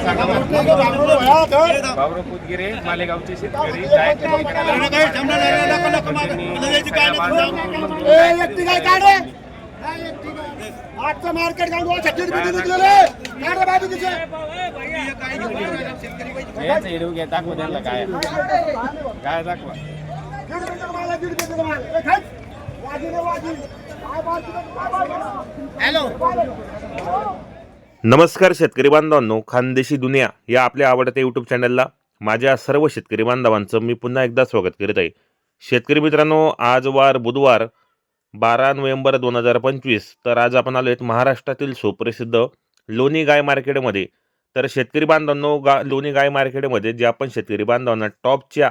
नाव कुदगिरे मालेगावचे शेतकरी जायत आजचं मार्केट घालून छत्तीस बिंदू दिले काढ बाजू हिडू त्यांना काय काय दाखवा दीड दीड वाजी रे वाजी काय काय हॅलो. नमस्कार शेतकरी बांधवांनो खानदेशी दुनिया या आपल्या आवडत्या यूट्यूब चॅनलला माझ्या सर्व शेतकरी बांधवांचं मी पुन्हा एकदा स्वागत करीत आहे. शेतकरी मित्रांनो आज वार बुधवार बारा नोव्हेंबर दोन हजार पंचवीस तर आज आपण आलो आहेत महाराष्ट्रातील सुप्रसिद्ध लोणी गाय मार्केटमध्ये. तर शेतकरी बांधवांनो गा लोणी गाय मार्केटमध्ये जे आपण शेतकरी बांधवांना टॉपच्या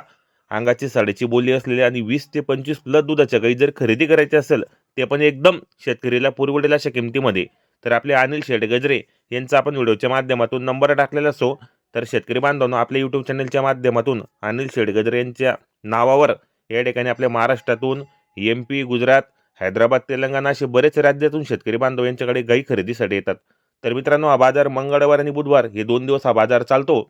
अंगाची साडेची बोली असलेली आणि वीस ते पंचवीस प्लस दुधाच्या गाई जर खरेदी करायची असेल ते पण एकदम शेतकरीला पुरवडेल अशा किमतीमध्ये. तर आपले अनिल शेड गजरे यांचा आपण व्हिडिओच्या माध्यमातून नंबर टाकलेला असो तर शेतकरी बांधवांनो आपल्या यूट्यूब चॅनलच्या माध्यमातून अनिल शेडगजर यांच्या नावावर या ठिकाणी आपल्या महाराष्ट्रातून एम पी गुजरात हैदराबाद तेलंगणा असे बरेच राज्यातून शेतकरी बांधव यांच्याकडे गाई खरेदीसाठी येतात. तर मित्रांनो हा बाजार मंगळवार आणि बुधवार हे दोन दिवस हा बाजार चालतो.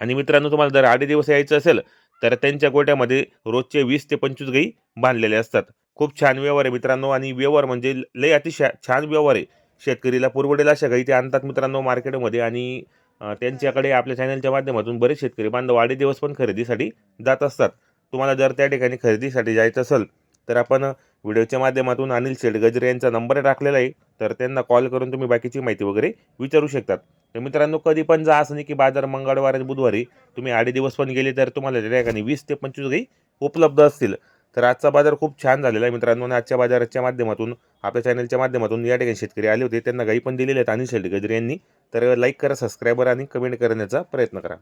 आणि मित्रांनो तुम्हाला जर आठ दिवस यायचं असेल तर त्यांच्या गोट्यामध्ये रोजचे वीस ते पंचवीस गाई बांधलेले असतात. खूप छान व्यवहार आहे मित्रांनो आणि व्यवहार म्हणजे लय अतिशय छान व्यवहार आहे. शेतकरीला पुरवडेल अशा काही ते आणतात मित्रांनो मार्केटमध्ये. आणि त्यांच्याकडे आपल्या चॅनलच्या माध्यमातून बरेच शेतकरी बांधव वाढे दिवस पण खरेदीसाठी जात असतात. तुम्हाला जर त्या ठिकाणी खरेदीसाठी जायचं असेल तर आपण व्हिडिओच्या माध्यमातून अनिल शेठ गजरे यांचा नंबर टाकलेला आहे तर त्यांना कॉल करून तुम्ही बाकीची माहिती वगैरे विचारू शकतात. तर मित्रांनो कधी पण जा असं नाही की बाजार मंगळवार आणि बुधवारी तुम्ही आडे दिवस पण गेले तर तुम्हाला त्या ठिकाणी वीस ते पंचवीस गाई उपलब्ध असतील. तर आजचा बाजार खूप छान झालेला आहे मित्रांनो. आणि आजच्या बाजाराच्या माध्यमातून आपल्या चॅनलच्या माध्यमातून या ठिकाणी शेतकरी आले होते. त्यांना गाई पण दिलेले आहेत अनिल शेठ गजरे यांनी. तर लाईक करा सबस्क्रायबर आणि कमेंट करण्याचा प्रयत्न करा.